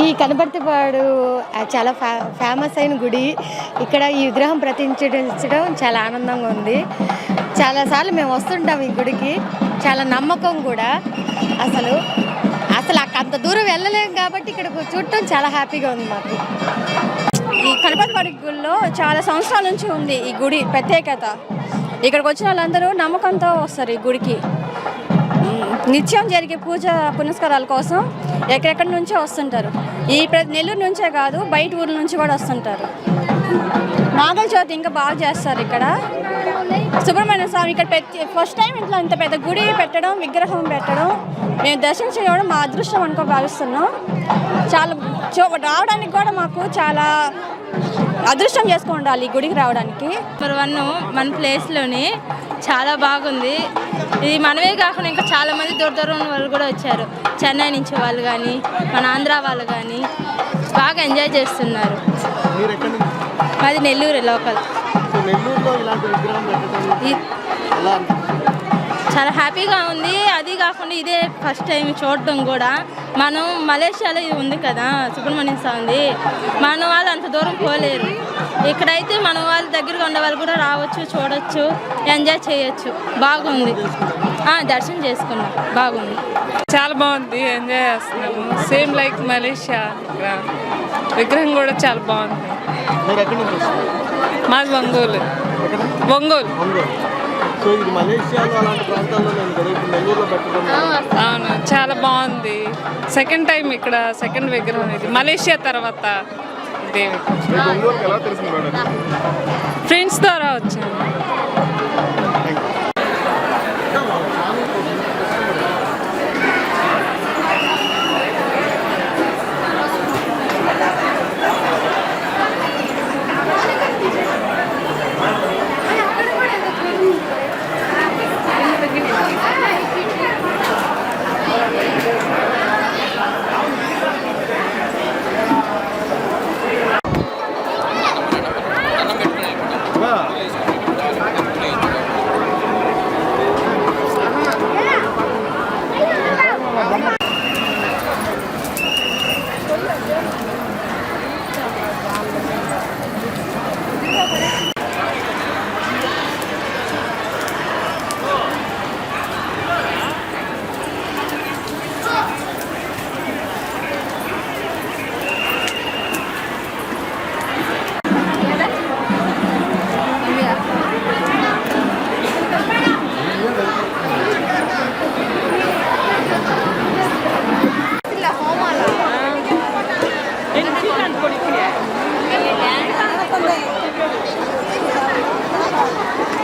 ఈ కనపర్తిపాడు చాలా ఫే ఫేమస్ అయిన గుడి. ఇక్కడ ఈ విగ్రహం ప్రతించడం చాలా ఆనందంగా ఉంది. చాలాసార్లు మేము వస్తుంటాం ఈ గుడికి. చాలా నమ్మకం కూడా. అసలు అసలు అంత దూరం వెళ్ళలేం కాబట్టి ఇక్కడ చూడటం చాలా హ్యాపీగా ఉంది మాకు. ఈ కనపర్తిపాడు గుడిలో చాలా సంవత్సరాల నుంచి ఉంది ఈ గుడి ప్రత్యేకత. ఇక్కడికి వచ్చిన వాళ్ళందరూ నమ్మకంతో వస్తారు ఈ గుడికి. నిత్యం జరిగే పూజ పునస్కారాల కోసం ఎక్కడెక్కడి నుంచో వస్తుంటారు. ఈ నెల్లూరు నుంచే కాదు బయట ఊర్ల నుంచి కూడా వస్తుంటారు. నాగల చవితి ఇంకా బాగా చేస్తారు ఇక్కడ. సుబ్రహ్మణ్య స్వామి ఇక్కడ ప్రతి ఫస్ట్ టైం ఇట్లా ఇంత పెద్ద గుడి పెట్టడం విగ్రహం పెట్టడం మేము దర్శనం చేయడం మా అదృష్టం అనుకో భావిస్తున్నాం. చాలా చూ రావడానికి కూడా మాకు చాలా అదృష్టం చేసుకుని ఉండాలి ఈ గుడికి రావడానికి. నెంబర్ వన్ మన ప్లేస్లోని చాలా బాగుంది. ఇది మనమే కాకుండా ఇంకా చాలా మంది దూర దూరం వాళ్ళు కూడా వచ్చారు. చెన్నై నుంచి వాళ్ళు కానీ మన ఆంధ్ర వాళ్ళు కానీ బాగా ఎంజాయ్ చేస్తున్నారు. మాది నెల్లూరు లోకల్. నెల్లూరులో ఇలాంటి విగ్రహం చాలా హ్యాపీగా ఉంది. అది కాకుండా ఇదే ఫస్ట్ టైం చూడటం కూడా. మనం మలేషియాలో ఇది ఉంది కదా సుబ్రహ్మణ్య స్వామి మన వాళ్ళు అంత దూరం పోలేరు. ఇక్కడైతే మన వాళ్ళ దగ్గరగా ఉన్న వాళ్ళు కూడా రావచ్చు చూడొచ్చు ఎంజాయ్ చేయొచ్చు. బాగుంది. ఆ, దర్శనం చేసుకున్నాం. బాగుంది. చాలా బాగుంది. ఎంజాయ్ చేస్తున్నాము. సేమ్ లైక్ మలేషియా విగ్రహం కూడా చాలా బాగుంది. మాది ఒంగోలు. ఒంగోలు. సో ఇది మలేషియాలో అలాంటి ప్రాంతాల్లో నేను నెల్లూరులో అవును. చాలా బాగుంది. సెకండ్ టైం ఇక్కడ సెకండ్ విగ్రహం ఇది మలేషియా తర్వాత ఫ్రెండ్స్ ద్వారా వచ్చాను. Thank you.